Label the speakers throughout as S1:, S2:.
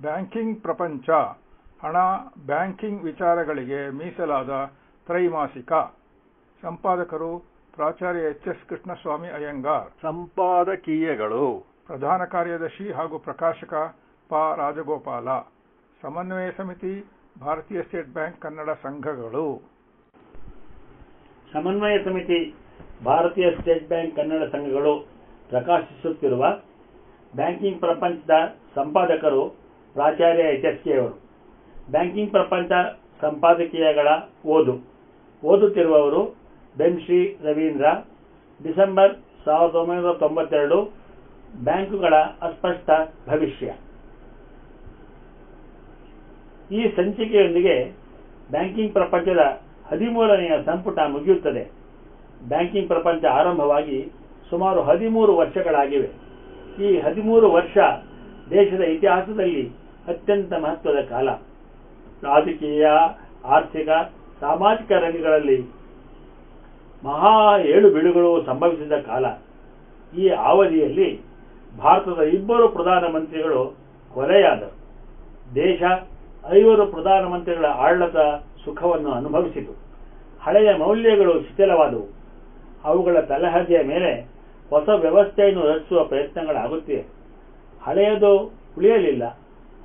S1: Banking ಪ್ರಪಂಚ. ಹಣ banking ವಿಚಾರಗಳಿಗೆ ಮೀಸಲಾದ ತ್ರೈಮಾಸಿಕ. ಸಂಪಾದಕರು ಪ್ರಾಚಾರ್ಯ ಎಚ್ ಎಸ್ ಕೃಷ್ಣಸ್ವಾಮಿ ಅಯ್ಯಂಗಾರ್.
S2: ಸಂಪಾದಕೀಯಗಳು.
S1: ಪ್ರಧಾನ ಕಾರ್ಯದರ್ಶಿ ಹಾಗೂ ಪ್ರಕಾಶಕ ಪ ರಾಜಗೋಪಾಲ. ಸಮನ್ವಯ ಸಮಿತಿ ಭಾರತೀಯ ಸ್ಟೇಟ್ ಬ್ಯಾಂಕ್ ಕನ್ನಡ ಸಂಘಗಳು.
S3: ಸಮನ್ವಯ ಸಮಿತಿ ಭಾರತೀಯ ಸ್ಟೇಟ್ ಬ್ಯಾಂಕ್ ಕನ್ನಡ ಸಂಘಗಳು ಪ್ರಕಾಶಿಸುತ್ತಿರುವ ಬ್ಯಾಂಕಿಂಗ್ ಪ್ರಪಂಚದ ಸಂಪಾದಕರು ಪ್ರಾಚಾರ್ಯ ಕೆ ಬ್ಯಾಂಕಿಂಗ್ ಪ್ರಪಂಚ ಸಂಪಾದಕೀಯಗಳ ಓದು. ಓದುತ್ತಿರುವವರು ಬೆನ್ಶ್ರೀ ರವೀಂದ್ರ. ಡಿಸೆಂಬರ್ ಸಾವಿರದ ಒಂಬೈನೂರ ತೊಂಬತ್ತೆರಡು ಬ್ಯಾಂಕುಗಳ ಅಸ್ಪಷ್ಟ ಭವಿಷ್ಯ. ಈ ಸಂಚಿಕೆಯೊಂದಿಗೆ ಬ್ಯಾಂಕಿಂಗ್ ಪ್ರಪಂಚದ ಹದಿಮೂರನೆಯ ಸಂಪುಟ ಮುಗಿಯುತ್ತದೆ. ಬ್ಯಾಂಕಿಂಗ್ ಪ್ರಪಂಚ ಆರಂಭವಾಗಿ ಸುಮಾರು ಹದಿಮೂರು ವರ್ಷಗಳಾಗಿವೆ. ಈ ಹದಿಮೂರು ವರ್ಷ ದೇಶದ ಇತಿಹಾಸದಲ್ಲಿ ಅತ್ಯಂತ ಮಹತ್ವದ ಕಾಲ. ರಾಜಕೀಯ, ಆರ್ಥಿಕ, ಸಾಮಾಜಿಕ ರಂಗಗಳಲ್ಲಿ ಮಹಾ ಏಳು ಬೀಳುಗಳು ಸಂಭವಿಸಿದ ಕಾಲ. ಈ ಅವಧಿಯಲ್ಲಿ ಭಾರತದ ಇಬ್ಬರು ಪ್ರಧಾನಮಂತ್ರಿಗಳು ಕೊಲೆಯಾದರು. ದೇಶ ಐವರು ಪ್ರಧಾನಮಂತ್ರಿಗಳ ಆಡಳಿತ ಸುಖವನ್ನು ಅನುಭವಿಸಿತು. ಹಳೆಯ ಮೌಲ್ಯಗಳು ಶಿಥಿಲವಾದವು. ಅವುಗಳ ತಲಹದಿಯ ಮೇಲೆ ಹೊಸ ವ್ಯವಸ್ಥೆಯನ್ನು ರಚಿಸುವ ಪ್ರಯತ್ನಗಳಾಗುತ್ತಿವೆ. ಹಳೆಯದು ಉಳಿಯಲಿಲ್ಲ.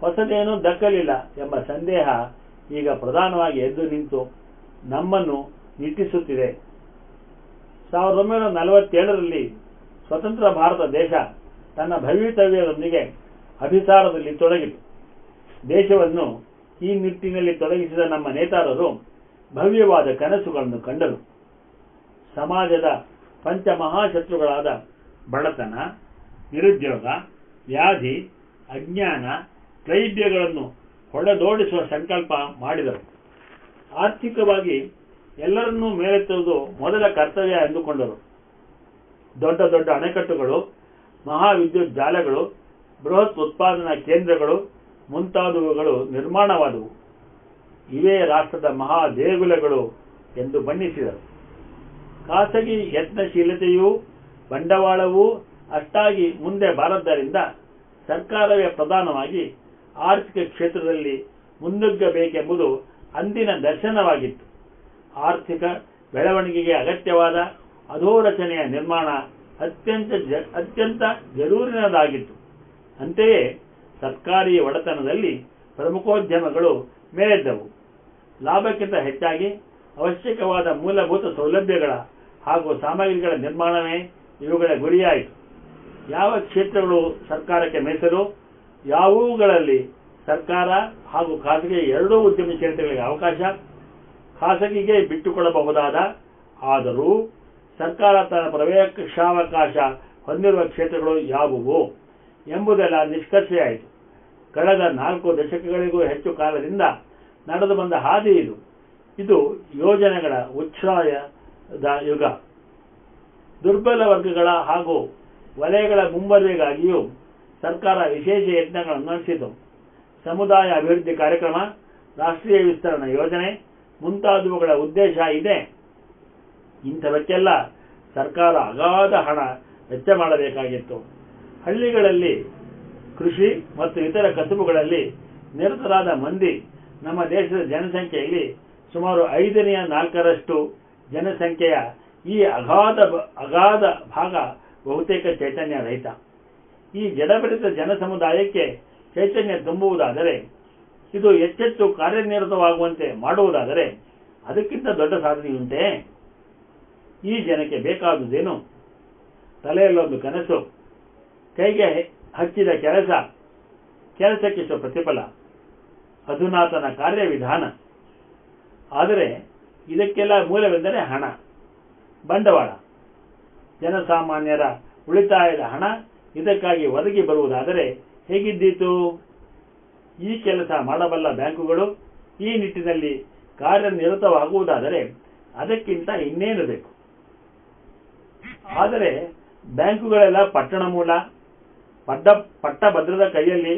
S3: ಹೊಸದೇನೂ ದಕ್ಕಲಿಲ್ಲ ಎಂಬ ಸಂದೇಹ ಈಗ ಪ್ರಧಾನವಾಗಿ ಎದ್ದು ನಿಂತು ನಮ್ಮನ್ನು ನಿಟ್ಟಿಸುತ್ತಿದೆ. ಸಾವಿರದ ಒಂಬೈನೂರ ನಲವತ್ತೇಳರಲ್ಲಿ ಸ್ವತಂತ್ರ ಭಾರತ ದೇಶ ತನ್ನ ಭವಿತವ್ಯದೊಂದಿಗೆ ಅಭಿಸಾರದಲ್ಲಿ ತೊಡಗಿತು. ದೇಶವನ್ನು ಈ ನಿಟ್ಟಿನಲ್ಲಿ ತೊಡಗಿಸಿದ ನಮ್ಮ ನೇತಾರರು ಭವ್ಯವಾದ ಕನಸುಗಳನ್ನು ಕಂಡರು. ಸಮಾಜದ ಪಂಚಮಹಾಶತ್ರುಗಳಾದ ಬಡತನ, ನಿರುದ್ಯೋಗ, ವ್ಯಾಧಿ, ಅಜ್ಞಾನ ಕ್ಲೈಬ್ಯಗಳನ್ನು ಹೊಡೆದೋಡಿಸುವ ಸಂಕಲ್ಪ ಮಾಡಿದರು. ಆರ್ಥಿಕವಾಗಿ ಎಲ್ಲರನ್ನೂ ಮೇಲೆತ್ತುವುದು ಮೊದಲ ಕರ್ತವ್ಯ ಎಂದುಕೊಂಡರು. ದೊಡ್ಡ ದೊಡ್ಡ ಅಣೆಕಟ್ಟುಗಳು, ಮಹಾವಿದ್ಯುತ್ ಜಾಲಗಳು, ಬೃಹತ್ ಉತ್ಪಾದನಾ ಕೇಂದ್ರಗಳು ಮುಂತಾದವುಗಳು ನಿರ್ಮಾಣವಾದವು. ಇವೇ ರಾಷ್ಟ್ರದ ಮಹಾ ದೇಗುಲಗಳು ಎಂದು ಬಣ್ಣಿಸಿದರು. ಖಾಸಗಿ ಯತ್ನಶೀಲತೆಯೂ ಬಂಡವಾಳವೂ ಅಷ್ಟಾಗಿ ಮುಂದೆ ಬಾರದ್ದರಿಂದ ಸರ್ಕಾರವೇ ಪ್ರಧಾನವಾಗಿ ಆರ್ಥಿಕ ಕ್ಷೇತ್ರದಲ್ಲಿ ಮುನ್ನುಗ್ಗಬೇಕೆಂಬುದು ಅಂದಿನ ದರ್ಶನವಾಗಿತ್ತು. ಆರ್ಥಿಕ ಬೆಳವಣಿಗೆಗೆ ಅಗತ್ಯವಾದ ಅಧೋರಚನೆಯ ನಿರ್ಮಾಣ ಅತ್ಯಂತ ಅತ್ಯಂತ ಜರೂರಿನದಾಗಿತ್ತು. ಅಂತೆಯೇ ಸರ್ಕಾರಿ ಒಡೆತನದಲ್ಲಿ ಪ್ರಮುಖೋದ್ಯಮಗಳು ಮೇಲೆದ್ದವು. ಲಾಭಕ್ಕಿಂತ ಹೆಚ್ಚಾಗಿ ಅವಶ್ಯಕವಾದ ಮೂಲಭೂತ ಸೌಲಭ್ಯಗಳ ಹಾಗೂ ಸಾಮಗ್ರಿಗಳ ನಿರ್ಮಾಣವೇ ಇವುಗಳ ಗುರಿಯಾಯಿತು. ಯಾವ ಕ್ಷೇತ್ರಗಳು ಸರ್ಕಾರಕ್ಕೆ ಮೀಸಲು? ಯಾವುವುಗಳಲ್ಲಿ ಸರ್ಕಾರ ಹಾಗೂ ಖಾಸಗಿ ಎರಡೂ ಉದ್ಯಮಶೀಲತೆಗಳಿಗೆ ಅವಕಾಶ, ಖಾಸಗಿಗೆ ಬಿಟ್ಟುಕೊಡಬಹುದಾದ, ಆದರೂ ಸರ್ಕಾರ ತನ್ನ ಪ್ರವೇಶಾವಕಾಶ ಹೊಂದಿರುವ ಕ್ಷೇತ್ರಗಳು ಯಾವುವು ಎಂಬುದೆಲ್ಲ ನಿಷ್ಕರ್ಷೆಯಾಯಿತು ಕಳೆದ ನಾಲ್ಕು ದಶಕಗಳಿಗೂ ಹೆಚ್ಚು ಕಾಲದಿಂದ ನಡೆದು ಬಂದ ಹಾದಿ ಇದು. ಇದು ಯೋಜನೆಗಳ ಉಚ್ಛ್ರಾಯದ ಯುಗ. ದುರ್ಬಲ ವರ್ಗಗಳ ಹಾಗೂ ವಲಯಗಳ ಮುಂಬರುವಿಗಾಗಿಯೂ ಸರ್ಕಾರ ವಿಶೇಷ ಯತ್ನಗಳನ್ನು ನಡೆಸಿತು. ಸಮುದಾಯ ಅಭಿವೃದ್ಧಿ ಕಾರ್ಯಕ್ರಮ, ರಾಷ್ಟ್ರೀಯ ವಿಸ್ತರಣಾ ಯೋಜನೆ ಮುಂತಾದವುಗಳ ಉದ್ದೇಶ ಇದೆ. ಇಂಥವಕ್ಕೆಲ್ಲ ಸರ್ಕಾರ ಅಗಾಧ ಹಣ ವೆಚ್ಚ ಮಾಡಬೇಕಾಗಿತ್ತು. ಹಳ್ಳಿಗಳಲ್ಲಿ ಕೃಷಿ ಮತ್ತು ಇತರ ಕಸುಬುಗಳಲ್ಲಿ ನಿರತರಾದ ಮಂದಿ ನಮ್ಮ ದೇಶದ ಜನಸಂಖ್ಯೆಯಲ್ಲಿ ಸುಮಾರು ಐದನೆಯ ನಾಲ್ಕರಷ್ಟು ಜನಸಂಖ್ಯೆಯ ಈ ಅಗಾಧ ಅಗಾಧ ಭಾಗ ಬಹುತೇಕ ಚೈತನ್ಯ ರಹಿತ ಈ ಜಡಬಡಿತ ಜನಸಮುದಾಯಕ್ಕೆ ಚೈತನ್ಯ ತುಂಬುವುದಾದರೆ, ಇದು ಹೆಚ್ಚೆಚ್ಚು ಕಾರ್ಯನಿರತವಾಗುವಂತೆ ಮಾಡುವುದಾದರೆ, ಅದಕ್ಕಿಂತ ದೊಡ್ಡ ಸಾಧನೆಯುಂಟೆ. ಈ ಜನಕ್ಕೆ ಬೇಕಾದುದೇನು? ತಲೆಯಲ್ಲೊಂದು ಕನಸು, ಕೈಗೆ ಹಚ್ಚಿದ ಕೆಲಸ ಕೆಲಸಕ್ಕಿಷ್ಟು ಪ್ರತಿಫಲ, ಅಧುನಾತನ ಕಾರ್ಯವಿಧಾನ. ಆದರೆ ಇದಕ್ಕೆಲ್ಲ ಮೂಲವೆಂದರೆ ಹಣ, ಬಂಡವಾಳ. ಜನಸಾಮಾನ್ಯರ ಉಳಿತಾಯದ ಹಣ ಇದಕ್ಕಾಗಿ ಒದಗಿ ಬರುವುದಾದರೆ ಹೇಗಿದ್ದೀತು? ಈ ಕೆಲಸ ಮಾಡಬಲ್ಲ ಬ್ಯಾಂಕುಗಳು ಈ ನಿಟ್ಟಿನಲ್ಲಿ ಕಾರ್ಯನಿರತವಾಗುವುದಾದರೆ ಅದಕ್ಕಿಂತ ಇನ್ನೇನು ಬೇಕು? ಆದರೆ ಬ್ಯಾಂಕುಗಳೆಲ್ಲ ಪಟ್ಟಣ ಮೂಲ, ಪಡ್ಡ ಪಟ್ಟಭದ್ರದ ಕೈಯಲ್ಲಿ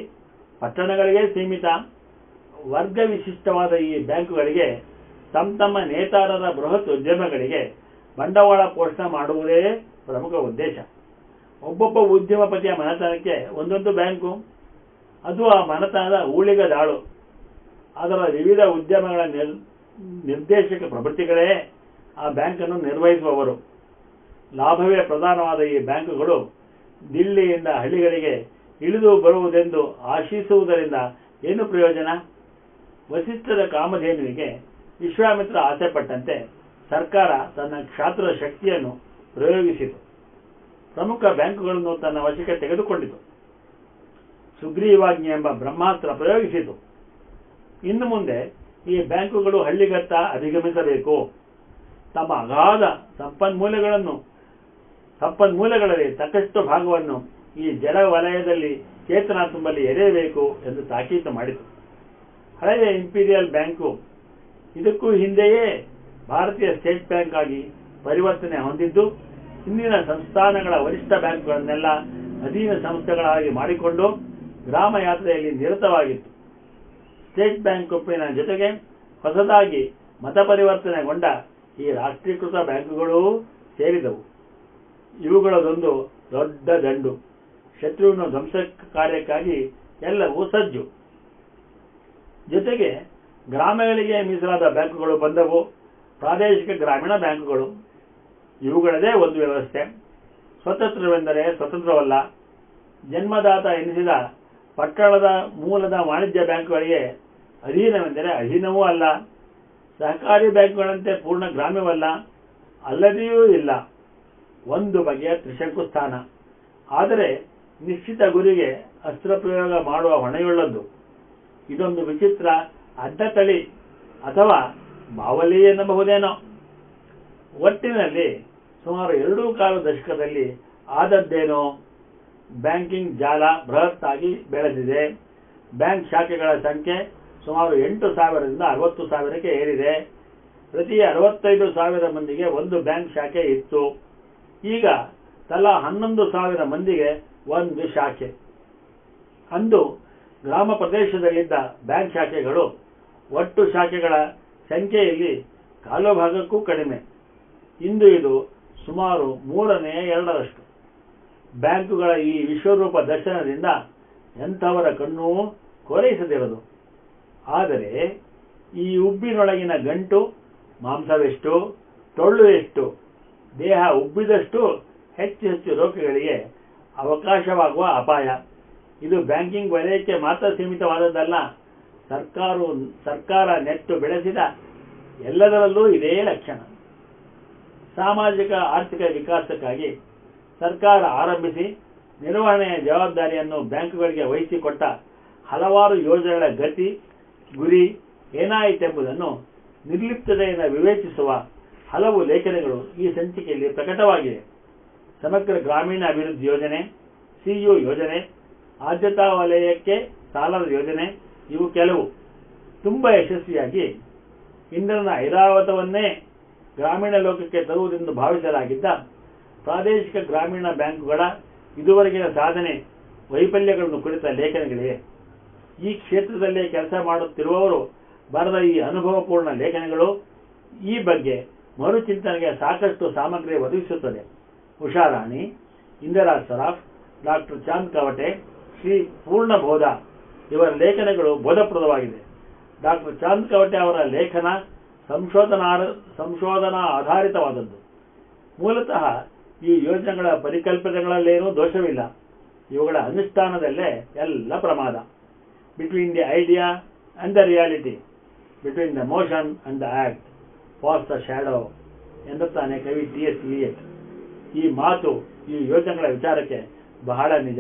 S3: ಪಟ್ಟಣಗಳಿಗೆ ಸೀಮಿತ. ವರ್ಗ ವಿಶಿಷ್ಟವಾದ ಈ ಬ್ಯಾಂಕುಗಳಿಗೆ ತಮ್ಮ ತಮ್ಮ ನೇತಾರರ ಬೃಹತ್ ಉದ್ಯಮಗಳಿಗೆ ಬಂಡವಾಳ ಪೋಷಣೆ ಮಾಡುವುದೇ ಪ್ರಮುಖ ಉದ್ದೇಶ. ಒಬ್ಬೊಬ್ಬ ಉದ್ಯಮಪತಿಯ ಮನೆತನಕ್ಕೆ ಒಂದೊಂದು ಬ್ಯಾಂಕು, ಅದು ಆ ಮನೆತನದ ಊಳಿಗ ದಾಳು ಅದರ ವಿವಿಧ ಉದ್ಯಮಗಳ ನಿರ್- ನಿರ್ದೇಶಕ ಪ್ರವೃತ್ತಿಗಳೇ ಆ ಬ್ಯಾಂಕನ್ನು ನಿರ್ವಹಿಸುವವರು. ಲಾಭವೇ ಪ್ರಧಾನವಾದ ಈ ಬ್ಯಾಂಕುಗಳು ದಿಲ್ಲಿಯಿಂದ ಹಳ್ಳಿಗಳಿಗೆ ಇಳಿದು ಬರುವುದೆಂದು ಆಶಿಸುವುದರಿಂದ ಏನು ಪ್ರಯೋಜನ? ವಸಿಷ್ಠದ ಕಾಮಧೇನುವಿಗೆ ವಿಶ್ವಾಮಿತ್ರ ಆಸೆಪಟ್ಟಂತೆ ಸರ್ಕಾರ ತನ್ನ ಕ್ಷಾತ್ರ ಶಕ್ತಿಯನ್ನು ಪ್ರಯೋಗಿಸಿತು. ಪ್ರಮುಖ ಬ್ಯಾಂಕುಗಳನ್ನು ತನ್ನ ವಶಕ್ಕೆ ತೆಗೆದುಕೊಂಡಿತು. ಸುಗ್ರೀವಾಜ್ಞೆ ಎಂಬ ಬ್ರಹ್ಮಾಸ್ತ್ರ ಪ್ರಯೋಗಿಸಿತು. ಇನ್ನು ಮುಂದೆ ಈ ಬ್ಯಾಂಕುಗಳು ಹಳ್ಳಿಗತ್ತ ಅಧಿಗಮಿಸಬೇಕು. ತಮ್ಮ ಅಗಾಧ ಸಂಪನ್ಮೂಲಗಳನ್ನು, ಸಂಪನ್ಮೂಲಗಳಲ್ಲಿ ತಕ್ಕಷ್ಟು ಭಾಗವನ್ನು ಈ ಜಲ ವಲಯದಲ್ಲಿ ಚೇತನ ತುಂಬಲಿ ಎರೆಯಬೇಕು ಎಂದು ತಾಕೀತು ಮಾಡಿತು. ಹಳೆಯ ಇಂಪೀರಿಯಲ್ ಬ್ಯಾಂಕು ಇದಕ್ಕೂ ಹಿಂದೆಯೇ ಭಾರತೀಯ ಸ್ಟೇಟ್ ಬ್ಯಾಂಕ್ ಆಗಿ ಪರಿವರ್ತನೆ ಹೊಂದಿದ್ದು ಹಿಂದಿನ ಸಂಸ್ಥಾನಗಳ ವರಿಷ್ಠ ಬ್ಯಾಂಕ್ಗಳನ್ನೆಲ್ಲ ಅಧೀನ ಸಂಸ್ಥೆಗಳಾಗಿ ಮಾಡಿಕೊಂಡು ಗ್ರಾಮ ಯಾತ್ರೆಯಲ್ಲಿ ನಿರತವಾಗಿತ್ತು. ಸ್ಟೇಟ್ ಬ್ಯಾಂಕ್ ಒಪ್ಪಿನ ಜೊತೆಗೆ ಹೊಸದಾಗಿ ಮತ ಪರಿವರ್ತನೆಗೊಂಡ ಈ ರಾಷ್ಟ್ರೀಕೃತ ಬ್ಯಾಂಕುಗಳೂ ಸೇರಿದವು. ಇವುಗಳದೊಂದು ದೊಡ್ಡ ದಂಡು. ಶತ್ರುವಿನ ಧ್ವಂಸ ಕಾರ್ಯಕ್ಕಾಗಿ ಎಲ್ಲವೂ ಸಜ್ಜು. ಜೊತೆಗೆ ಗ್ರಾಮಗಳಿಗೆ ಮೀಸಲಾದ ಬ್ಯಾಂಕುಗಳು ಬಂದವು. ಪ್ರಾದೇಶಿಕ ಗ್ರಾಮೀಣ ಬ್ಯಾಂಕುಗಳು ಇವುಗಳದೇ ಒಂದು ವ್ಯವಸ್ಥೆ. ಸ್ವತಂತ್ರವೆಂದರೆ ಸ್ವತಂತ್ರವಲ್ಲ. ಜನ್ಮದಾತ ಎನಿಸಿದ ಪಟ್ಟಣದ ಮೂಲದ ವಾಣಿಜ್ಯ ಬ್ಯಾಂಕುಗಳಿಗೆ ಅಧೀನವೆಂದರೆ ಅಧೀನವೂ ಅಲ್ಲ. ಸಹಕಾರಿ ಬ್ಯಾಂಕುಗಳಂತೆ ಪೂರ್ಣ ಗ್ರಾಮ್ಯವಲ್ಲ. ಅಲ್ಲದೆಯೂ ಇಲ್ಲ. ಒಂದು ಬಗೆಯ ತ್ರಿಶಂಕು ಸ್ಥಾನ. ಆದರೆ ನಿಶ್ಚಿತ ಗುರಿಗೆ ಅಸ್ತ್ರ ಪ್ರಯೋಗ ಮಾಡುವ ಹೊಣೆಯುಳ್ಳದ್ದು. ಇದೊಂದು ವಿಚಿತ್ರ ಅಡ್ಡತಳಿ ಅಥವಾ ಬಾವಲಿ ಎನ್ನಬಹುದೇನೋ. ಒಟ್ಟಿನಲ್ಲಿ ಸುಮಾರು ಎರಡೂ ಕಾಲು ದಶಕದಲ್ಲಿ ಆದದ್ದೇನೋ ಬ್ಯಾಂಕಿಂಗ್ ಜಾಲ ಬೃಹತ್ತಾಗಿ ಬೆಳೆದಿದೆ. ಬ್ಯಾಂಕ್ ಶಾಖೆಗಳ ಸಂಖ್ಯೆ ಸುಮಾರು ಎಂಟು ಸಾವಿರದಿಂದ ಅರವತ್ತು ಸಾವಿರಕ್ಕೆ ಏರಿದೆ. ಪ್ರತಿ ಅರವತ್ತೈದು ಸಾವಿರ ಮಂದಿಗೆ ಒಂದು ಬ್ಯಾಂಕ್ ಶಾಖೆ ಇತ್ತು. ಈಗ ತಲಾ ಹನ್ನೊಂದು ಸಾವಿರ ಮಂದಿಗೆ ಒಂದು ಶಾಖೆ. ಅಂದು ಗ್ರಾಮ ಪ್ರದೇಶದಲ್ಲಿದ್ದ ಬ್ಯಾಂಕ್ ಶಾಖೆಗಳು ಒಟ್ಟು ಶಾಖೆಗಳ ಸಂಖ್ಯೆಯಲ್ಲಿ ಕಾಲು ಭಾಗಕ್ಕೂ ಕಡಿಮೆ. ಇಂದು ಇದು ಸುಮಾರು ಮೂರನೇ, ಎರಡರಷ್ಟು. ಬ್ಯಾಂಕುಗಳ ಈ ವಿಶ್ವರೂಪ ದರ್ಶನದಿಂದ ಎಂಥವರ ಕಣ್ಣೂ ಕೊರೈಸದಿರದು ಆದರೆ, ಈ ಉಬ್ಬಿನೊಳಗಿನ ಗಂಟು, ಮಾಂಸವೆಷ್ಟು ತೊಳ್ಳು ಎಷ್ಟು ದೇಹ ಉಬ್ಬಿದಷ್ಟು ಹೆಚ್ಚು ಹೆಚ್ಚು ರೋಗಗಳಿಗೆ ಅವಕಾಶವಾಗುವ ಅಪಾಯ. ಇದು ಬ್ಯಾಂಕಿಂಗ್ ವಲಯಕ್ಕೆ ಮಾತ್ರ ಸೀಮಿತವಾದದ್ದಲ್ಲ ಸರ್ಕಾರವು ಸರ್ಕಾರ ನೆಟ್ಟು ಬೆಳೆಸಿದ ಎಲ್ಲದರಲ್ಲೂ ಇದೇ ಲಕ್ಷಣ. ಸಾಮಾಜಿಕ, ಆರ್ಥಿಕ ವಿಕಾಸಕ್ಕಾಗಿ ಸರ್ಕಾರ ಆರಂಭಿಸಿ ನಿರ್ವಹಣೆಯ ಜವಾಬ್ದಾರಿಯನ್ನು ಬ್ಯಾಂಕುಗಳಿಗೆ ವಹಿಸಿಕೊಟ್ಟ ಹಲವಾರು ಯೋಜನೆಗಳ ಗತಿ, ಗುರಿ ಏನಾಯಿತೆಂಬುದನ್ನು ನಿರ್ಲಿಪ್ತತೆಯಿಂದ ವಿವೇಚಿಸುವ ಹಲವು ಲೇಖನಗಳು ಈ ಸಂಚಿಕೆಯಲ್ಲಿ ಪ್ರಕಟವಾಗಿವೆ ಸಮಗ್ರ ಗ್ರಾಮೀಣ ಅಭಿವೃದ್ಧಿ ಯೋಜನೆ ಸಿಯು ಯೋಜನೆ, ಆದ್ಯತಾ ವಲಯಕ್ಕೆ ಸಾಲದ ಯೋಜನೆ, ಇವು ಕೆಲವು. ತುಂಬಾ ಯಶಸ್ವಿಯಾಗಿ ಇಂದ್ರನ ಐರಾವತವನ್ನೇ ಗ್ರಾಮೀಣ ಲೋಕಕ್ಕೆ ತರುವುದೆಂದು ಭಾವಿಸಲಾಗಿದ್ದ ಪ್ರಾದೇಶಿಕ ಗ್ರಾಮೀಣ ಬ್ಯಾಂಕುಗಳ ಇದುವರೆಗಿನ ಸಾಧನೆ ವೈಫಲ್ಯಗಳನ್ನು ಕುರಿತ ಲೇಖನಗಳಿವೆ. ಈ ಕ್ಷೇತ್ರದಲ್ಲೇ ಕೆಲಸ ಮಾಡುತ್ತಿರುವವರು ಬರೆದ ಈ ಅನುಭವಪೂರ್ಣ ಲೇಖನಗಳು ಈ ಬಗ್ಗೆ ಮರುಚಿಂತನೆಗೆ ಸಾಕಷ್ಟು ಸಾಮಗ್ರಿ ಒದಗಿಸುತ್ತದೆ. ಉಷಾರಾಣಿ, ಇಂದಿರಾ ಸರಾಫ್, ಡಾಕ್ಟರ್ ಚಾಂದ್ ಕವಟೆ, ಶ್ರೀ ಪೂರ್ಣಬೋಧ ಇವರ ಲೇಖನಗಳು ಬೋಧಪ್ರದವಾಗಿದೆ. ಡಾಕ್ಟರ್ ಚಾಂದ್ ಕವಟೆ ಅವರ ಲೇಖನ ಸಂಶೋಧನಾ ಸಂಶೋಧನಾ ಆಧಾರಿತವಾದದ್ದು. ಮೂಲತಃ ಈ ಯೋಜನೆಗಳ ಪರಿಕಲ್ಪನೆಗಳಲ್ಲೇನೂ ದೋಷವಿಲ್ಲ. ಇವುಗಳ ಅನುಷ್ಠಾನದಲ್ಲೇ ಎಲ್ಲ ಪ್ರಮಾದ. Between the idea and the reality between the motion and the act falls the shadow ಎನ್ನುತ್ತಾನೆ ಕವಿ ಟಿ ಎಸ್ ಇಲಿಯಟ್ ಈ ಮಾತು ಈ ಯೋಜನೆಗಳ ವಿಚಾರಕ್ಕೆ ಬಹಳ ನಿಜ.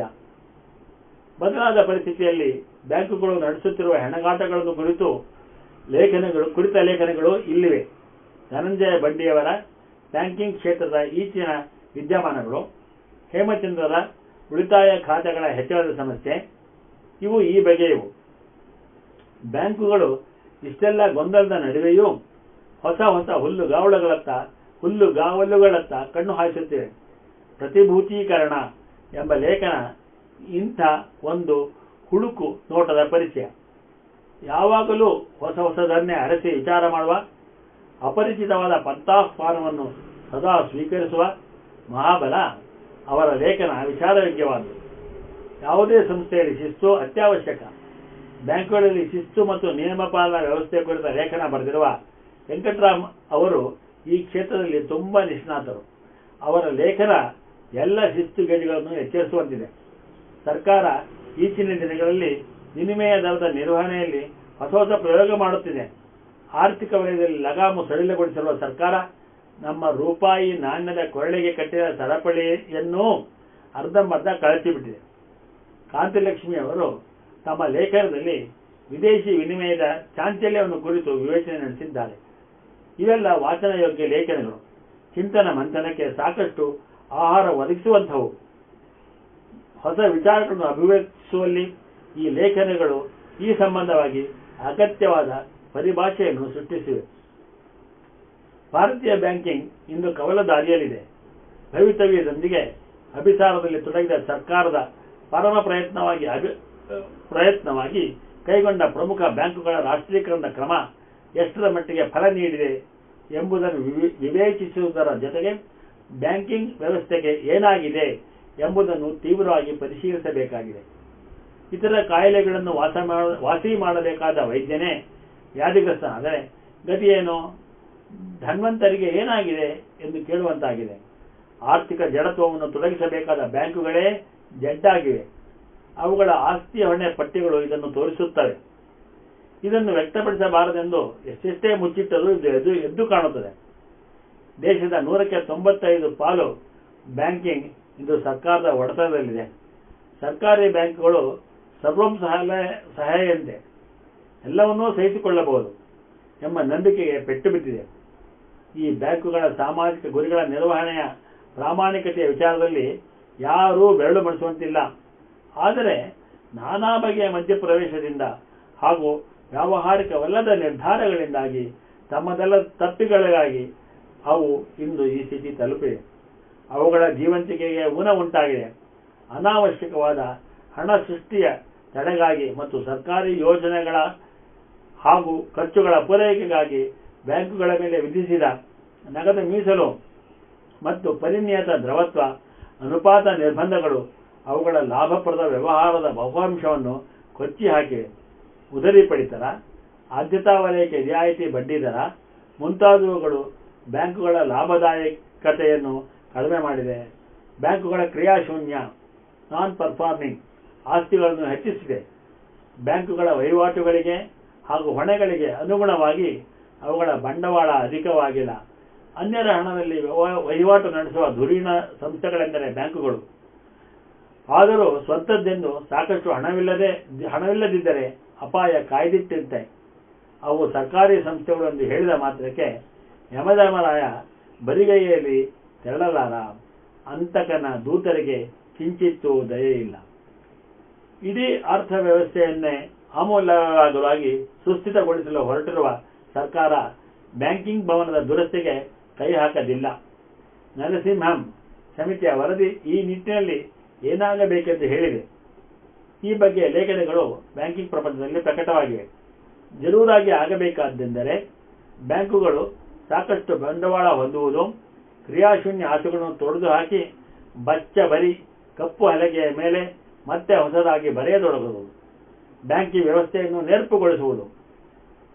S3: ಬದಲಾದ ಪರಿಸ್ಥಿತಿಯಲ್ಲಿ ಬ್ಯಾಂಕುಗಳು ನಡೆಸುತ್ತಿರುವ ಹೆಣಗಾಟಗಳನ್ನು ಕುರಿತು ಲೇಖನಗಳು, ಕುರಿತ ಲೇಖನಗಳು ಇಲ್ಲಿವೆ. ಧನಂಜಯ ಬಂಡಿಯವರ ಬ್ಯಾಂಕಿಂಗ್ ಕ್ಷೇತ್ರದ ಈಚಿನ ವಿದ್ಯಮಾನಗಳು ಹೇಮಚಂದ್ರರ ಉಳಿತಾಯ ಖಾತೆಗಳ ಹೆಚ್ಚಳದ ಸಮಸ್ಯೆ, ಇವು ಈ ಬಗೆಯವು ಬ್ಯಾಂಕುಗಳು ಇಷ್ಟೆಲ್ಲ ಗೊಂದಲದ ನಡುವೆಯೂ ಹೊಸ ಹೊಸ ಹುಲ್ಲುಗಾವಲುಗಳತ್ತ ಹುಲ್ಲುಗಾವಲುಗಳತ್ತ ಕಣ್ಣು ಹಾಯಿಸುತ್ತಿವೆ. ಪ್ರತಿಭೂತೀಕರಣ ಎಂಬ ಲೇಖನ ಇಂಥ ಒಂದು ಹುಡುಕು ನೋಟದ ಪರಿಚಯ. ಯಾವಾಗಲೂ ಹೊಸ ಹೊಸದನ್ನೇ ಅರಸಿ ವಿಚಾರ ಮಾಡುವ, ಅಪರಿಚಿತವಾದ ಪಂಥಾಹ್ವಾನವನ್ನು ಸದಾ ಸ್ವೀಕರಿಸುವ ಮಹಾಬಲ ಅವರ ಲೇಖನ ವಿಚಾರಯೋಗ್ಯವಾದದ್ದು ಯಾವುದೇ ಸಂಸ್ಥೆಯಲ್ಲಿ ಶಿಸ್ತು ಅತ್ಯವಶ್ಯಕ. ಬ್ಯಾಂಕುಗಳಲ್ಲಿ ಶಿಸ್ತು ಮತ್ತು ನಿಯಮ ಪಾಲನಾ ವ್ಯವಸ್ಥೆ ಕುರಿತ ಲೇಖನ ಬರೆದಿರುವ ವೆಂಕಟರಾಮ್ ಅವರು ಈ ಕ್ಷೇತ್ರದಲ್ಲಿ ತುಂಬಾ ನಿಷ್ಣಾತರು. ಅವರ ಲೇಖನ ಎಲ್ಲ ಶಿಸ್ತು ಗಡಿಗಳನ್ನು ಎಚ್ಚರಿಸುವಂತಿದೆ. ಸರ್ಕಾರ ಈಚಿನ ದಿನಗಳಲ್ಲಿ ವಿನಿಮಯ ದರದ ನಿರ್ವಹಣೆಯಲ್ಲಿ ಹೊಸ ಹೊಸ ಪ್ರಯೋಗ ಮಾಡುತ್ತಿದೆ. ಆರ್ಥಿಕ ವಲಯದಲ್ಲಿ ಲಗಾಮು ಸಡಿಲಗೊಳಿಸಿರುವ ಸರ್ಕಾರ ನಮ್ಮ ರೂಪಾಯಿ ನಾಣ್ಯದ ಕೊರಳಿಗೆ ಕಟ್ಟಿದ ಸರಪಳಿಯನ್ನು ಅರ್ಧಂಬರ್ಧ ಕಳಚಿಬಿಟ್ಟಿದೆ. ಕಾಂತಿಲಕ್ಷ್ಮಿ ಅವರು ತಮ್ಮ ಲೇಖನದಲ್ಲಿ ವಿದೇಶಿ ವಿನಿಮಯದ ಚಾಂಚಲ್ಯವನ್ನು ಕುರಿತು ವಿವೇಚನೆ ನಡೆಸಿದ್ದಾರೆ. ಇವೆಲ್ಲ ವಾಚನ ಯೋಗ್ಯ ಲೇಖನಗಳು. ಚಿಂತನ ಮಂಥನಕ್ಕೆ ಸಾಕಷ್ಟು ಆಹಾರ ಒದಗಿಸುವಂಥವು. ಹೊಸ ವಿಚಾರಗಳನ್ನು ಅಭಿವ್ಯಕ್ತಿಸುವಲ್ಲಿ ಈ ಲೇಖನಗಳು ಈ ಸಂಬಂಧವಾಗಿ ಅಗತ್ಯವಾದ ಪರಿಭಾಷೆಯನ್ನು ಸೃಷ್ಟಿಸಿವೆ. ಭಾರತೀಯ ಬ್ಯಾಂಕಿಂಗ್ ಇಂದು ಕವಲ ದಾರಿಯಲ್ಲಿದೆ. ಭವಿತವ್ಯದೊಂದಿಗೆ ಅಭಿಸಾರದಲ್ಲಿ ತೊಡಗಿದ ಸರ್ಕಾರದ ಪರಮ ಪ್ರಯತ್ನವಾಗಿ ಅಭಿ ಪ್ರಯತ್ನವಾಗಿ ಕೈಗೊಂಡ ಪ್ರಮುಖ ಬ್ಯಾಂಕುಗಳ ರಾಷ್ಟ್ರೀಕರಣದ ಕ್ರಮ ಎಷ್ಟರ ಮಟ್ಟಿಗೆ ಫಲ ನೀಡಿದೆ ಎಂಬುದನ್ನು ವಿವೆ- ವಿವೇಚಿಸುವುದರ ಜೊತೆಗೆ ಬ್ಯಾಂಕಿಂಗ್ ವ್ಯವಸ್ಥೆಗೆ ಏನಾಗಿದೆ ಎಂಬುದನ್ನು ತೀವ್ರವಾಗಿ ಪರಿಶೀಲಿಸಬೇಕಾಗಿದೆ. ಇತರ ಕಾಯಿಲೆಗಳನ್ನು ವಾಸ ಮಾಡ- ವಾಸಿ ಮಾಡಬೇಕಾದ ವೈದ್ಯನೇ ವ್ಯಾಧಿಗ್ರಸ್ತನಾದರೆ ಗತಿಯೇನು? ಧನ್ವಂತರಿಗೆ ಏನಾಗಿದೆ ಎಂದು ಕೇಳುವಂತಾಗಿದೆ. ಆರ್ಥಿಕ ಜಡತ್ವವನ್ನು ತೊಡಗಿಸಬೇಕಾದ ಬ್ಯಾಂಕುಗಳೇ ಜಡ್ಡಾಗಿವೆ. ಅವುಗಳ ಆಸ್ತಿಯ ಹೊಣೆ ಪಟ್ಟಿಗಳು ಇದನ್ನು ತೋರಿಸುತ್ತವೆ. ಇದನ್ನು ವ್ಯಕ್ತಪಡಿಸಬಾರದೆಂದು ಎಷ್ಟೆಷ್ಟೇ ಮುಚ್ಚಿಟ್ಟರೂ ಇದು ಎದ್ದು ಎದ್ದು ಕಾಣುತ್ತದೆ. ದೇಶದ ನೂರಕ್ಕೆ ತೊಂಬತ್ತೈದು ಪಾಲು ಬ್ಯಾಂಕಿಂಗ್ ಇಂದು ಸರ್ಕಾರದ ಒಡೆತನದಲ್ಲಿದೆ. ಸರ್ಕಾರಿ ಬ್ಯಾಂಕ್ಗಳು ಸರ್ವಂ ಸಹಾಯ ಎಂದೆ ಎಲ್ಲವನ್ನೂ ಸಹಿಸಿಕೊಳ್ಳಬಹುದು ಎಂಬ ನಂಬಿಕೆಗೆ ಪೆಟ್ಟು ಬಿದ್ದಿದೆ. ಈ ಬ್ಯಾಂಕುಗಳ ಸಾಮಾಜಿಕ ಗುರಿಗಳ ನಿರ್ವಹಣೆಯ ಪ್ರಾಮಾಣಿಕತೆಯ ವಿಚಾರದಲ್ಲಿ ಯಾರೂ ಬೆರಳು ಬಳಸುವಂತಿಲ್ಲ ಆದರೆ ನಾನಾ ಬಗೆಯ ಮಧ್ಯಪ್ರವೇಶದಿಂದ ಹಾಗೂ ವ್ಯಾವಹಾರಿಕವಲ್ಲದ ನಿರ್ಧಾರಗಳಿಂದಾಗಿ ತಮ್ಮದೆಲ್ಲ ತಪ್ಪಿಗಳಿಗಾಗಿ ಅವು ಇಂದು ಈ ಸ್ಥಿತಿ ತಲುಪಿವೆ. ಅವುಗಳ ಜೀವಂತಿಕೆಗೆ ಊನ ಉಂಟಾಗಿದೆ. ಅನಾವಶ್ಯಕವಾದ ಹಣ ಸೃಷ್ಟಿಯ ತಡೆಗಾಗಿ ಮತ್ತು ಸರ್ಕಾರಿ ಯೋಜನೆಗಳ ಹಾಗೂ ಖರ್ಚುಗಳ ಪೂರೈಕೆಗಾಗಿ ಬ್ಯಾಂಕುಗಳ ಮೇಲೆ ವಿಧಿಸಿದ ನಗದು ಮೀಸಲು ಮತ್ತು ಪರಿಣಿಯತ ದ್ರವತ್ವ ಅನುಪಾತ ನಿರ್ಬಂಧಗಳು ಅವುಗಳ ಲಾಭಪ್ರದ ವ್ಯವಹಾರದ ಬಹುಅಂಶವನ್ನು ಕೊಚ್ಚಿ ಹಾಕಿ ಉದರಿ ಪಡಿತರ, ಆದ್ಯತಾ ವಲಯಕ್ಕೆ ರಿಯಾಯಿತಿ ಬಡ್ಡಿ ದರ ಮುಂತಾದವುಗಳು ಬ್ಯಾಂಕುಗಳ ಲಾಭದಾಯಕತೆಯನ್ನು ಕಡಿಮೆ ಮಾಡಿದೆ. ಬ್ಯಾಂಕುಗಳ ಕ್ರಿಯಾಶೂನ್ಯ ನಾನ್ ಪರ್ಫಾರ್ಮಿಂಗ್ ಆಸ್ತಿಗಳನ್ನು ಹೆಚ್ಚಿಸಿದೆ. ಬ್ಯಾಂಕುಗಳ ವಹಿವಾಟುಗಳಿಗೆ ಹಾಗೂ ಹೊಣೆಗಳಿಗೆ ಅನುಗುಣವಾಗಿ ಅವುಗಳ ಬಂಡವಾಳ ಅಧಿಕವಾಗಿಲ್ಲ. ಅನ್ಯರ ಹಣದಲ್ಲಿ ವಹಿವಾಟು ನಡೆಸುವ ಧುರೀಣ ಸಂಸ್ಥೆಗಳೆಂದರೆ ಬ್ಯಾಂಕುಗಳು. ಆದರೂ ಸ್ವಂತದ್ದೆಂದು ಸಾಕಷ್ಟು ಹಣವಿಲ್ಲದೆ, ಹಣವಿಲ್ಲದಿದ್ದರೆ ಅಪಾಯ ಕಾಯ್ದಿಟ್ಟಂತೆ ಅವು ಸರ್ಕಾರಿ ಸಂಸ್ಥೆಗಳು ಎಂದು ಹೇಳಿದ ಮಾತ್ರಕ್ಕೆ ಯಮಧರ್ಮರಾಯ ಬರಿಗೈಯಲ್ಲಿ ತೆರಳಲಾರ ಅಂತಕನ ದೂತರಿಗೆ ಕಿಂಚಿತ್ತೂ ದಯೆ ಇಲ್ಲ ಇಡೀ ಅರ್ಥವ್ಯವಸ್ಥೆಯನ್ನೇ ಆಮೂಲಾಗ್ರವಾಗಿ ಸುಸ್ಥಿತಗೊಳಿಸಲು ಹೊರಟಿರುವ ಸರ್ಕಾರ ಬ್ಯಾಂಕಿಂಗ್ ಭವನದ ದುರಸ್ತಿಗೆ ಕೈ ಹಾಕದಿಲ್ಲ. ನರಸಿಂಹಂ ಸಮಿತಿಯ ವರದಿ ಈ ನಿಟ್ಟಿನಲ್ಲಿ ಏನಾಗಬೇಕೆಂದು ಹೇಳಿದೆ. ಈ ಬಗ್ಗೆ ಲೇಖನಗಳು ಬ್ಯಾಂಕಿಂಗ್ ಪ್ರಪಂಚದಲ್ಲಿ ಪ್ರಕಟವಾಗಿವೆ. ಜರೂರಾಗಿ ಆಗಬೇಕಾದ್ದೆಂದರೆ ಬ್ಯಾಂಕುಗಳು ಸಾಕಷ್ಟು ಬಂಡವಾಳ ಹೊಂದುವುದು, ಕ್ರಿಯಾಶೂನ್ಯ ಆಸೆಗಳನ್ನು ತೊಡೆದು ಹಾಕಿ ಬಚ್ಚ ಬರಿ ಕಪ್ಪು ಹಲಗೆಯ ಮೇಲೆ ಮತ್ತೆ ಹೊಸದಾಗಿ ಬರೆಯತೊಡಗುವುದು. ಬ್ಯಾಂಕಿಂಗ್ ವ್ಯವಸ್ಥೆಯನ್ನು ನೆರಪುಗೊಳಿಸುವುದು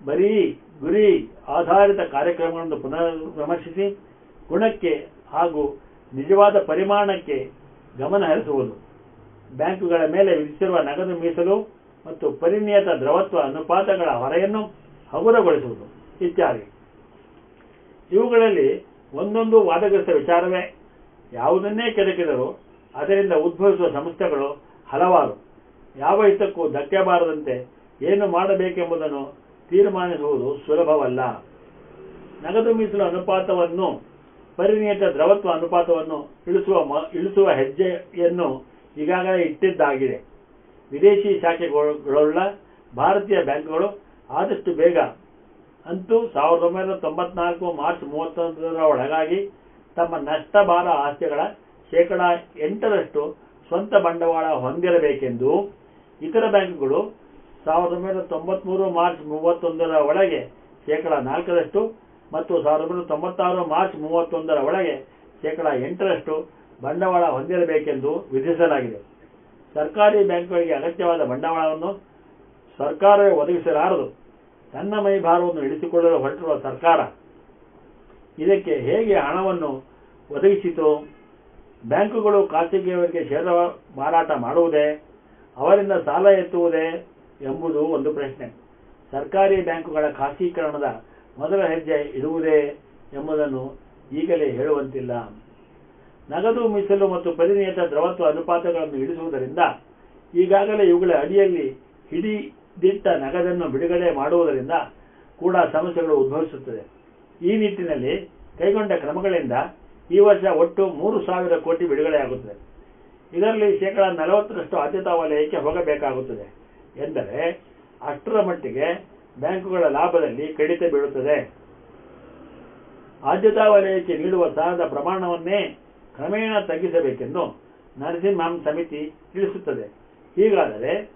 S3: ಬರೀ ಗುರಿ ಆಧಾರಿತ ಕಾರ್ಯಕ್ರಮಗಳನ್ನು ಪುನರ್ ವಿಮರ್ಶಿಸಿ ಗುಣಕ್ಕೆ ಹಾಗೂ ನಿಜವಾದ ಪರಿಮಾಣಕ್ಕೆ ಗಮನ ಹರಿಸುವುದು. ಬ್ಯಾಂಕುಗಳ ಮೇಲೆ ವಿಧಿಸಿರುವ ನಗದು ಮೀಸಲು ಮತ್ತು ಪರಿನಿಯತ ದ್ರವತ್ವ ಅನುಪಾತಗಳ ಹೊರೆಯನ್ನು ಹಗುರಗೊಳಿಸುವುದು ಇತ್ಯಾದಿ. ಇವುಗಳಲ್ಲಿ ಒಂದೊಂದು ವಾದಗ್ರಸ್ತ ವಿಚಾರವೇ ಯಾವುದನ್ನೇ ಕೆದಕಿದರೂ ಅದರಿಂದ ಉದ್ಭವಿಸುವ ಸಮಸ್ಯೆಗಳು ಹಲವಾರು. ಯಾವ ಹಿತಕ್ಕೂ ಧಕ್ಕೆ ಬಾರದಂತೆ ಏನು ಮಾಡಬೇಕೆಂಬುದನ್ನು ತೀರ್ಮಾನಿಸುವುದು ಸುಲಭವಲ್ಲ. ನಗದು ಮೀಸಲು ಅನುಪಾತವನ್ನು, ಪರಿಣಿತ ದ್ರವತ್ವ ಅನುಪಾತವನ್ನು ಇಳಿಸುವ ಇಳಿಸುವ ಹೆಜ್ಜೆಯನ್ನು ಈಗಾಗಲೇ ಇಟ್ಟಿದ್ದಾಗಿದೆ. ವಿದೇಶಿ ಶಾಖೆಗಳುಳ್ಳ ಭಾರತೀಯ ಬ್ಯಾಂಕ್ಗಳು ಆದಷ್ಟು ಬೇಗ ಅಂತೂ ಸಾವಿರದ ಒಂಬೈನೂರ ತೊಂಬತ್ನಾಲ್ಕು ಮಾರ್ಚ್ ಮೂವತ್ತೊಂದರ ಒಳಗಾಗಿ ತಮ್ಮ ನಷ್ಟ ಭಾರ ಆಸ್ತಿಗಳ ಶೇಕಡಾ ಎಂಟರಷ್ಟು ಸ್ವಂತ ಬಂಡವಾಳ ಹೊಂದಿರಬೇಕೆಂದು ಇತರ ಬ್ಯಾಂಕುಗಳು ಸಾವಿರದ ಒಂಬೈನೂರ ತೊಂಬತ್ಮೂರು ಮಾರ್ಚ್ ಮೂವತ್ತೊಂದರ ಒಳಗೆ ಶೇಕಡ ನಾಲ್ಕರಷ್ಟು ಮತ್ತು ಸಾವಿರದ ಒಂಬೈನೂರ ತೊಂಬತ್ತಾರು ಮಾರ್ಚ್ ಮೂವತ್ತೊಂದರ ಒಳಗೆ ಶೇಕಡ ಎಂಟರಷ್ಟು ಬಂಡವಾಳ ಹೊಂದಿರಬೇಕೆಂದು ವಿಧಿಸಲಾಗಿದೆ. ಸರ್ಕಾರಿ ಬ್ಯಾಂಕ್ಗಳಿಗೆ ಅಗತ್ಯವಾದ ಬಂಡವಾಳವನ್ನು ಸರ್ಕಾರವೇ ಒದಗಿಸಲಾರದು. ತನ್ನ ಮೈ ಭಾರವನ್ನು ಇಳಿಸಿಕೊಳ್ಳಲು ಹೊರಟಿರುವ ಸರ್ಕಾರ ಇದಕ್ಕೆ ಹೇಗೆ ಹಣವನ್ನು ಒದಗಿಸಿತು? ಬ್ಯಾಂಕುಗಳು ಖಾಸಗಿಯವರಿಗೆ ಷೇರು ಮಾರಾಟ ಮಾಡುವುದೇ, ಅವರಿಂದ ಸಾಲ ಎತ್ತುವುದೇ ಎಂಬುದು ಒಂದು ಪ್ರಶ್ನೆ. ಸರ್ಕಾರಿ ಬ್ಯಾಂಕುಗಳ ಖಾಸಗೀಕರಣದ ಮೊದಲ ಹೆಜ್ಜೆ ಇಡುವುದೇ ಎಂಬುದನ್ನು ಈಗಲೇ ಹೇಳುವಂತಿಲ್ಲ. ನಗದು, ಮೀಸಲು ಮತ್ತು ಪರಿನಿಯತ ದ್ರವತ್ವ ಅನುಪಾತಗಳನ್ನು ಇಳಿಸುವುದರಿಂದ ಈಗಾಗಲೇ ಇವುಗಳ ಅಡಿಯಲ್ಲಿ ಹಿಡಿದಿಟ್ಟ ನಗದನ್ನು ಬಿಡುಗಡೆ ಮಾಡುವುದರಿಂದ ಕೂಡ ಸಮಸ್ಯೆಗಳು ಉದ್ಭವಿಸುತ್ತದೆ. ಈ ನಿಟ್ಟಿನಲ್ಲಿ ಕೈಗೊಂಡ ಕ್ರಮಗಳಿಂದ ಈ ವರ್ಷ ಒಟ್ಟು ಮೂರು ಸಾವಿರ ಕೋಟಿ ಬಿಡುಗಡೆಯಾಗುತ್ತದೆ ಇದರಲ್ಲಿ ಶೇಕಡ ನಲವತ್ತರಷ್ಟು ಆದ್ಯತಾ ವಲಯಕ್ಕೆ ಹೋಗಬೇಕಾಗುತ್ತದೆ ಎಂದರೆ ಅಷ್ಟರ ಮಟ್ಟಿಗೆ ಬ್ಯಾಂಕುಗಳ ಲಾಭದಲ್ಲಿ ಕಡಿತ ಬೀಳುತ್ತದೆ. ಆದ್ಯತಾ ವಲಯಕ್ಕೆ ನೀಡುವ ಸಾಲದ ಪ್ರಮಾಣವನ್ನೇ ಕ್ರಮೇಣ ತಗ್ಗಿಸಬೇಕೆಂದು ನರಸಿಂಹಂ ಸಮಿತಿ ತಿಳಿಸುತ್ತದೆ. ಹೀಗಾದರೆ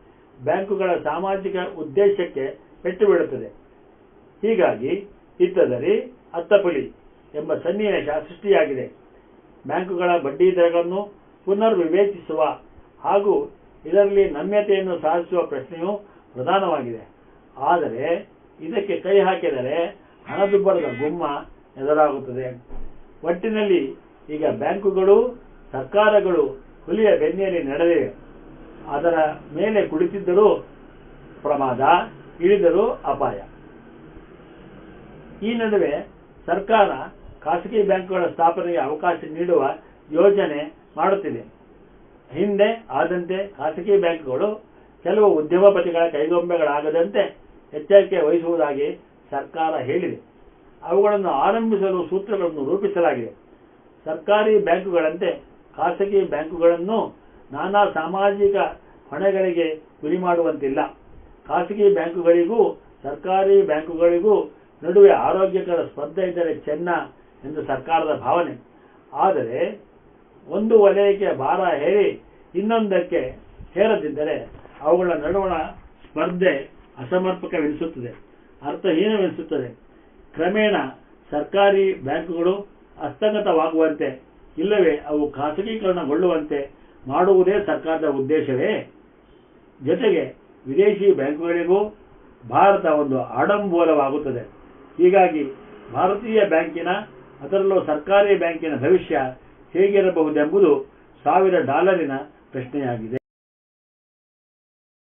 S3: ಬ್ಯಾಂಕುಗಳ ಸಾಮಾಜಿಕ ಉದ್ದೇಶಕ್ಕೆ ಪೆಟ್ಟು ಬೀಳುತ್ತದೆ. ಹೀಗಾಗಿ ಇತ್ತದರಿ ಅತ್ತಪುಲಿ ಎಂಬ ಸನ್ನಿವೇಶ ಸೃಷ್ಟಿಯಾಗಿದೆ. ಬ್ಯಾಂಕುಗಳ ಬಡ್ಡಿ ದರಗಳನ್ನು ಪುನರ್ ವಿವೇಚಿಸುವ ಹಾಗೂ ಇದರಲ್ಲಿ ನಮ್ಯತೆಯನ್ನು ಸಾಧಿಸುವ ಪ್ರಶ್ನೆಯು ಪ್ರಧಾನವಾಗಿದೆ. ಆದರೆ ಇದಕ್ಕೆ ಕೈ ಹಾಕಿದರೆ ಹಣದುಬ್ಬರದ ಗುಮ್ಮ ಎದುರಾಗುತ್ತದೆ. ಒಟ್ಟಿನಲ್ಲಿ ಈಗ ಬ್ಯಾಂಕುಗಳು, ಸರ್ಕಾರಗಳು ಹುಲಿಯ ಬೆನ್ನೆಯಲ್ಲಿ ನಡೆದಿವೆ. ಅದರ ಮೇಲೆ ಕುಳಿತಿದ್ದರೂ ಪ್ರಮಾದ, ಇಳಿದರೂ ಅಪಾಯ. ಈ ನಡುವೆ ಸರ್ಕಾರ ಖಾಸಗಿ ಬ್ಯಾಂಕುಗಳ ಸ್ಥಾಪನೆಗೆ ಅವಕಾಶ ನೀಡುವ ಯೋಜನೆ ಮಾಡುತ್ತಿದೆ. ಹಿಂದೆ ಆದಂತೆ ಖಾಸಗಿ ಬ್ಯಾಂಕುಗಳು ಕೆಲವು ಉದ್ಯಮಪತಿಗಳ ಕೈಗೊಂಬೆಗಳಾಗದಂತೆ ಎಚ್ಚರಿಕೆ ವಹಿಸುವುದಾಗಿ ಸರ್ಕಾರ ಹೇಳಿದೆ. ಅವುಗಳನ್ನು ಆರಂಭಿಸಲು ಸೂತ್ರಗಳನ್ನು ರೂಪಿಸಲಾಗಿದೆ. ಸರ್ಕಾರಿ ಬ್ಯಾಂಕುಗಳಂತೆ ಖಾಸಗಿ ಬ್ಯಾಂಕುಗಳನ್ನು ನಾನಾ ಸಾಮಾಜಿಕ ಹೊಣೆಗಳಿಗೆ ಗುರಿ ಮಾಡುವಂತಿಲ್ಲ. ಖಾಸಗಿ ಬ್ಯಾಂಕುಗಳಿಗೂ ಸರ್ಕಾರಿ ಬ್ಯಾಂಕುಗಳಿಗೂ ನಡುವೆ ಆರೋಗ್ಯಕರ ಸ್ಪರ್ಧೆ ಇದ್ದರೆ ಚೆನ್ನ ಎಂದು ಸರ್ಕಾರದ ಭಾವನೆ. ಆದರೆ ಒಂದು ವಲಯಕ್ಕೆ ಭಾರ ಹೇರಿ ಇನ್ನೊಂದಕ್ಕೆ ಹೇರದಿದ್ದರೆ ಅವುಗಳ ನಡುವಣ ಸ್ಪರ್ಧೆ ಅಸಮರ್ಪಕವೆನಿಸುತ್ತದೆ. ಅರ್ಥಹೀನವೆನಿಸುತ್ತದೆ ಕ್ರಮೇಣ ಸರ್ಕಾರಿ ಬ್ಯಾಂಕುಗಳು ಹಸ್ತಗತವಾಗುವಂತೆ ಇಲ್ಲವೇ ಅವು ಖಾಸಗೀಕರಣಗೊಳ್ಳುವಂತೆ ಮಾಡುವುದೇ ಸರ್ಕಾರದ ಉದ್ದೇಶವೇ? ಜೊತೆಗೆ ವಿದೇಶಿ ಬ್ಯಾಂಕುಗಳಿಗೂ ಭಾರತ ಒಂದು ಆಡಂಬೋಲವಾಗುತ್ತದೆ ಹೀಗಾಗಿ ಭಾರತೀಯ ಬ್ಯಾಂಕಿನ ಅದರಲ್ಲೂ ಸರ್ಕಾರಿ ಬ್ಯಾಂಕಿನ ಭವಿಷ್ಯ ಹೇಗಿರಬಹುದೆಂಬುದು ಸಾವಿರ ಡಾಲರಿನ ಪ್ರಶ್ನೆಯಾಗಿದೆ.